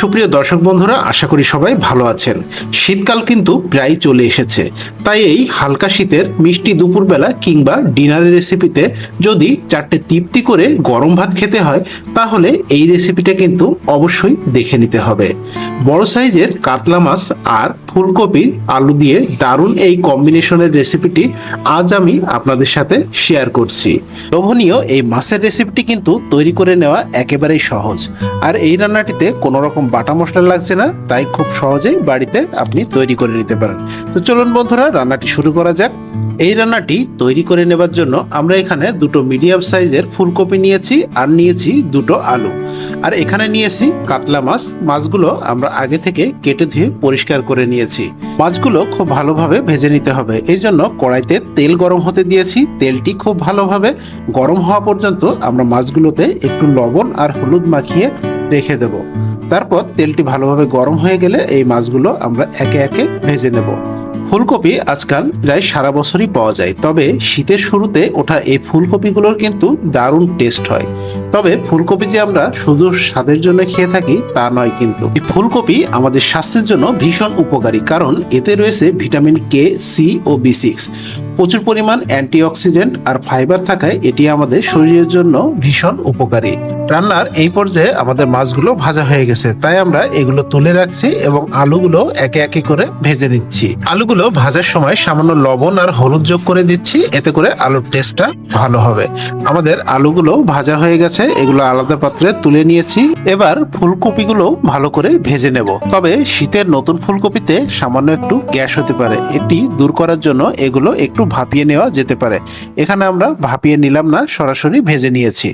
সুপ্রিয় দর্শক বন্ধুরা, আশা করি সবাই ভালো আছেন। শীতকাল কিন্তু প্রায় চলে এসেছে। তাই এই হালকা শীতের মিষ্টি দুপুরবেলা কিংবা ডিনারের রেসিপিতে যদি চারটে তৃপ্তি করে গরম ভাত খেতে হয়, তাহলে এই রেসিপিটা কিন্তু অবশ্যই দেখে নিতে হবে। বড় সাইজের কাতলা মাছ আর ফুলকপি, আলু দিয়ে দারুণ এই কম্বিনেশনের রেসিপিটি আজ আমি আপনাদের সাথে শেয়ার করছি। লোভনীয় এই মাছের রেসিপিটি কিন্তু তৈরি করে নেওয়া একেবারেই সহজ। আর এই রান্নাটিতে কোনো রকম বাটা মশলা লাগছে না, তাই খুব সহজেই বাড়িতে আপনি তৈরি করে নিতে পারেন। তো চলুন বন্ধুরা, রান্নাটি শুরু করা যাক। এই রান্নাটি তৈরি করে নেবার জন্য আমরা এখানে দুটো মিডিয়াম সাইজের ফুলকপি নিয়েছি আর নিয়েছি দুটো আলু। আর এখানে নিয়েছি কাতলা মাছ। মাছগুলো আমরা আগে থেকে কেটে ধুয়ে পরিষ্কার করে নিয়েছি। মাছগুলো খুব ভালোভাবে ভেজে নিতে হবে। এই জন্য কড়াইতে তেল গরম হতে দিয়েছি। তেলটি খুব ভালোভাবে গরম হওয়া পর্যন্ত আমরা মাছগুলোতে একটু লবণ আর হলুদ মাখিয়ে রেখে দেব। তারপর তেলটি ভালোভাবে গরম হয়ে গেলে এই মাছগুলো আমরা একে একে ভেজে নেব। ফুলকপি আজকাল প্রায় সারা বছরই পাওয়া যায়। তবে শীতের শুরুতে ওঠা এই ফুলকপিগুলোর কিন্তু দারুণ টেস্ট হয়। তবে ফুলকপি যে আমরা শুধু স্বাদের জন্য খেয়ে থাকি, তা নয় কিন্তু। এই ফুলকপি আমাদের স্বাস্থ্যের জন্য ভীষণ উপকারী, কারণ এতে রয়েছে ভিটামিন কে সি ও বি সিক্স প্রচুর পরিমাণ অ্যান্টিঅক্সিডেন্ট আর ফাইবার থাকায় এটি আমাদের শরীরের জন্য ভীষণ উপকারী। রান্নার এই পর্যায়ে আমাদের মাছগুলো ভাজা হয়ে গেছে, তাই আমরা এগুলো তুলে রাখছি এবং আলুগুলো একে একে করে ভেজে নিচ্ছি। আলুগুলো ভাজার সময় সামান্য লবণ আর হলুদ যোগ করে দিচ্ছি, এতে করে আলুর টেস্টটা ভালো হবে। আমাদের আলুগুলো ভাজা হয়ে গেছে, এগুলো আলাদা পাত্রে তুলে নিয়েছি। এবার ফুলকপিগুলো ভালো করে ভেজে নেব। তবে শীতের নতুন ফুলকপিতে সামান্য একটু গ্যাস হতে পারে, এটি দূর করার জন্য এগুলো একটু ভাপিয়ে নেওয়া যেতে পারে। এখানে আমরা ভাপিয়ে নিলাম না, সরাসরি ভেজে নিয়েছি।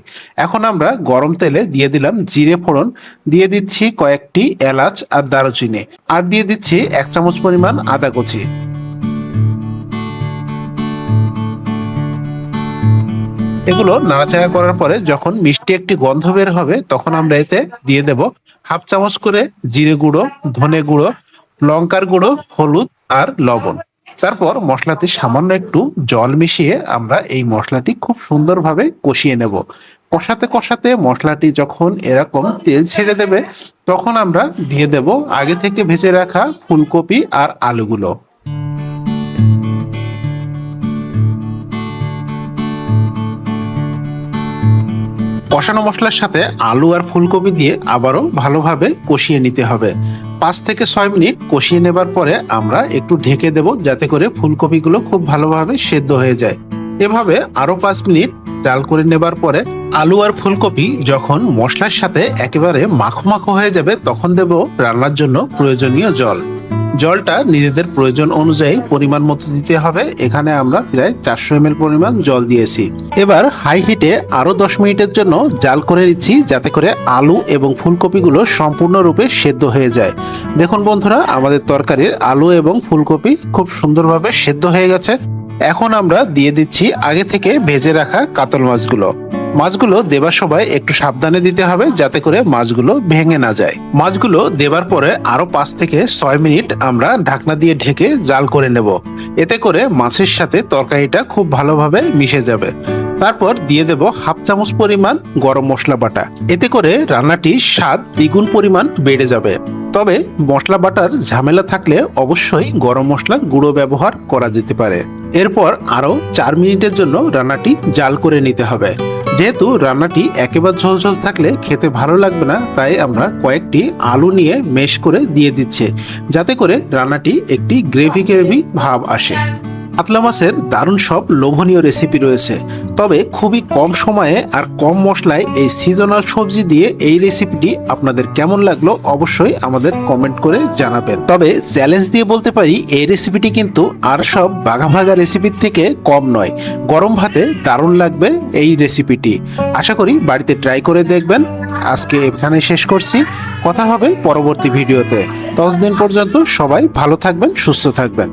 এখন আমরা গরম তেলে দিয়ে দিলাম জিরে ফোড়ন, দিয়ে দিচ্ছি কয়েকটি এলাচ আর দারুচিনি, আর দিয়ে দিচ্ছি এক চামচ পরিমাণ আদা কুচি। এগুলো নাড়াচাড়া করার পরে যখন মিষ্টি একটি গন্ধ বের হবে, তখন আমরা এতে দিয়ে দেব হাফ চামচ করে জিরে গুঁড়ো, ধনে গুঁড়ো, লঙ্কার গুঁড়ো, হলুদ আর লবণ। তারপর মশলাতে সামান্য একটু জল মিশিয়ে আমরা এই মশলাটি খুব সুন্দরভাবে কষিয়ে নেব। কষাতে কষাতে মশলাটি যখন এরকম তেল ছেড়ে দেবে, তখন আমরা দিয়ে দেব আগে থেকে ভেজে রাখা ফুলকপি আর আলুগুলো। কষানো মশলার সাথে আলু আর ফুলকপি দিয়ে আবারও ভালোভাবে কষিয়ে নিতে হবে। পাঁচ থেকে ছয় মিনিট কষিয়ে নেবার পরে আমরা একটু ঢেকে দেব যাতে করে ফুলকপিগুলো খুব ভালোভাবে সেদ্ধ হয়ে যায়। এভাবে আরও পাঁচ মিনিট জাল করে নেবার পরে আলু আর ফুলকপি যখন মশলার সাথে একেবারে মাখো মাখো হয়ে যাবে তখন দেব রান্নার জন্য প্রয়োজনীয় জল। জলটা নিজেদের প্রয়োজন অনুযায়ী পরিমাণ মতো দিতে হবে। এখানে আমরা প্রায় চারশো এম পরিমাণ জল দিয়েছি। এবার হাই হিটে আরও দশ মিনিটের জন্য জাল করে নিচ্ছি যাতে করে আলু এবং ফুলকপিগুলো সম্পূর্ণরূপে সেদ্ধ হয়ে যায়। দেখুন বন্ধুরা, আমাদের তরকারির আলু এবং ফুলকপি খুব সুন্দরভাবে সেদ্ধ হয়ে গেছে। এখন আমরা দিয়ে দিচ্ছি আগে থেকে ভেজে রাখা কাতল মাছগুলো। মাছগুলো দেবার সময় একটু সাবধানে দিতে হবে যাতে করে মাছগুলো ভেঙে না যায়। মাছগুলো দেবার পরে আরও পাঁচ থেকে ছয় মিনিট আমরা ঢাকনা দিয়ে ঢেকে জাল করে নেব। এতে করে মাছের সাথে তরকারিটা খুব ভালোভাবে মিশে যাবে। তারপর দিয়ে দেব হাফ চামচ পরিমাণ গরম মশলা বাটা। এতে করে রান্নাটির স্বাদ দ্বিগুণ পরিমাণ বেড়ে যাবে। তবে মশলা বাটার ঝামেলা থাকলে অবশ্যই গরম মশলার গুঁড়ো ব্যবহার করা যেতে পারে। এরপর আরও চার মিনিটের জন্য রান্নাটি জাল করে নিতে হবে। যেহেতু রান্নাটি একেবারে ঝোলঝোল থাকলে খেতে ভালো লাগবে না, তাই আমরা কয়েকটি আলু নিয়ে মেশ করে দিয়ে দিচ্ছে, যাতে করে রান্নাটি একটি গ্রেভি গ্রেভি ভাব আসে। কাতলা মাছের দারুণ সব লোভনীয় রেসিপি রয়েছে। তবে খুবই কম সময়ে আর কম মশলায় এই সিজনাল সবজি দিয়ে এই রেসিপিটি আপনাদের কেমন লাগল অবশ্যই আমাদের কমেন্ট করে জানাবেন। তবে চ্যালেঞ্জ দিয়ে বলতে পারি, এই রেসিপিটি কিন্তু আর সব বাঘা ভাগা রেসিপির থেকে কম নয়, গরম ভাতে দারুণ লাগবে এই রেসিপিটি আশা করি বাড়িতে ট্রাই করে দেখবেন। আজকে এখানে শেষ করছি। কথা হবে পরবর্তী ভিডিওতে। ততদিন পর্যন্ত সবাই ভালো থাকবেন, সুস্থ থাকবেন।